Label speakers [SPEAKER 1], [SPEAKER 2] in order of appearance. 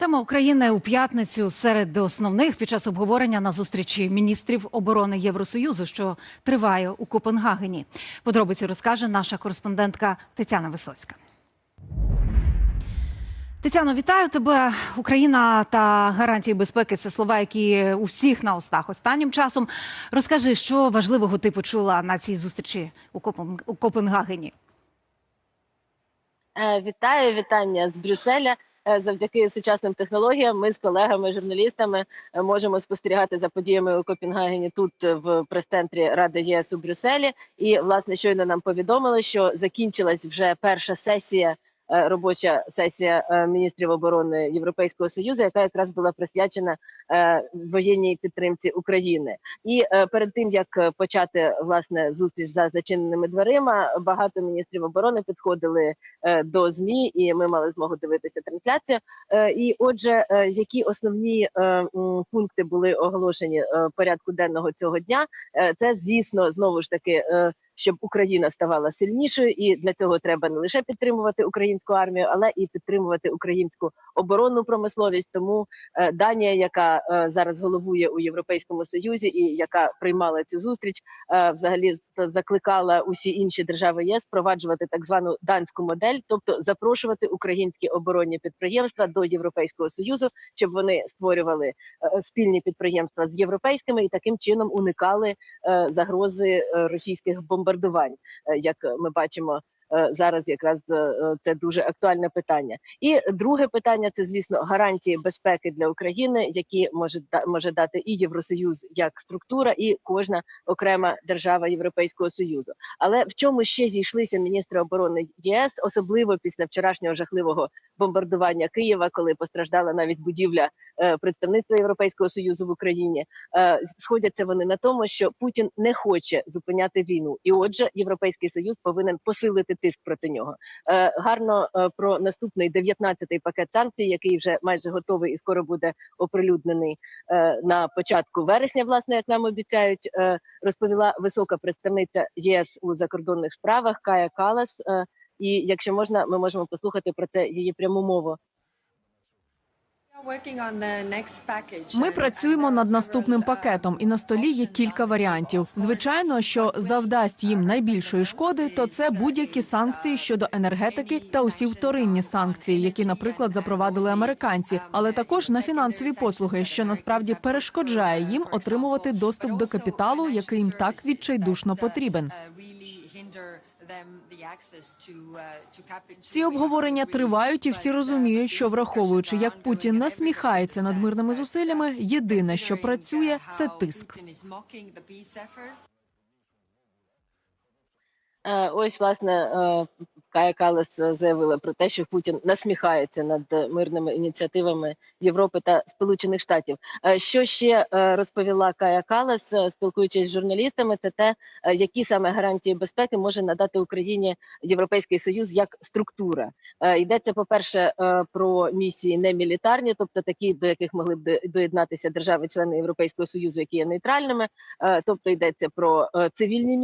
[SPEAKER 1] Тема України у п'ятницю серед основних під час обговорення на зустрічі міністрів оборони Євросоюзу, що триває у Копенгагені. Подробиці розкаже наша кореспондентка Тетяна Висоцька. Тетяно, вітаю тебе. Україна та гарантії безпеки це слова, які у всіх на устах останнім часом. Розкажи, що важливого ти почула на цій зустрічі у Копен- Копенгагені.
[SPEAKER 2] Е, Вітаю, вітання з Брюсселя. Е, Завдяки сучасним технологіям ми з колегами, журналістами е, можемо спостерігати за подіями у Копенгагені тут е, в прес-центрі Ради ЄС у Брюсселі. І власне щойно нам повідомили, що закінчилась вже перша сесія. Е, Робоча сесія е, міністрів оборони Європейського союзу, яка якраз була присвячена е, воєнній підтримці України. І перед тим як почати власне зустріч за зачиненими дверима, багато міністрів оборони підходили до змі, і ми мали змогу дивитися трансляцію. І отже, які основні пункти були оголошені порядку денного цього дня? Це звісно знову ж таки. Щоб Україна ставала сильнішою, і для цього треба не лише підтримувати українську армію, але і підтримувати українську оборонну промисловість. Тому е, Данія, яка е, зараз головує у Європейському Союзі, і яка приймала цю зустріч, е, взагалі закликала усі інші держави ЄС впроваджувати так звану данську модель, тобто запрошувати українські оборонні підприємства до Європейського союзу, щоб вони створювали е, спільні підприємства з європейськими і таким чином уникали е, загрози е, російських бомбардувань, як ми бачимо. Е, Зараз якраз е, це дуже актуальне питання. І друге питання це звісно гарантії безпеки для України, які може може дати і Євросоюз як структура, і кожна окрема держава Європейського союзу. Але в чому ще зійшлися міністри оборони ЄС, особливо після вчорашнього жахливого бомбардування Києва, коли постраждала навіть будівля е, представництва Європейського союзу в Україні. Е, сходяться вони на тому, що Путін не хоче зупиняти війну, і отже, європейський союз повинен посилити тиск проти нього. Е, гарно е, про наступний 19-й пакет санкцій, який вже майже готовий і скоро буде оприлюднений е, на початку вересня. Власне, як нам обіцяють, розповіла висока представниця ЄС у закордонних справах Кая Калас. І якщо можна, ми можемо послухати про це її пряму мову.
[SPEAKER 3] Ми працюємо над наступним пакетом, і на столі є кілька варіантів. Звичайно, що завдасть їм найбільшої шкоди, то це будь-які санкції щодо енергетики та усі вторинні санкції, які, наприклад, запровадили американці, але також на фінансові послуги, що насправді перешкоджає їм отримувати доступ до капіталу, який їм так відчайдушно потрібен. Ці обговорення тривають, і всі розуміють, що враховуючи, як Путін насміхається над мирними зусиллями, єдине, що працює, це тиск.
[SPEAKER 2] Е, Ось власне е, Калас е, заявила про те, що Путін насміхається над е, мирними ініціативами Європи та Сполучених Штатів. Е, Що ще розповіла Кая Калас, спілкуючись з журналістами, це те, які саме гарантії безпеки може надати Україні Європейський Союз як структура. Йдеться, по перше, про місії немілітарні, тобто такі, до яких могли б доєднатися держави-члени Європейського Союзу, які є нейтральними. Тобто йдеться про цивільні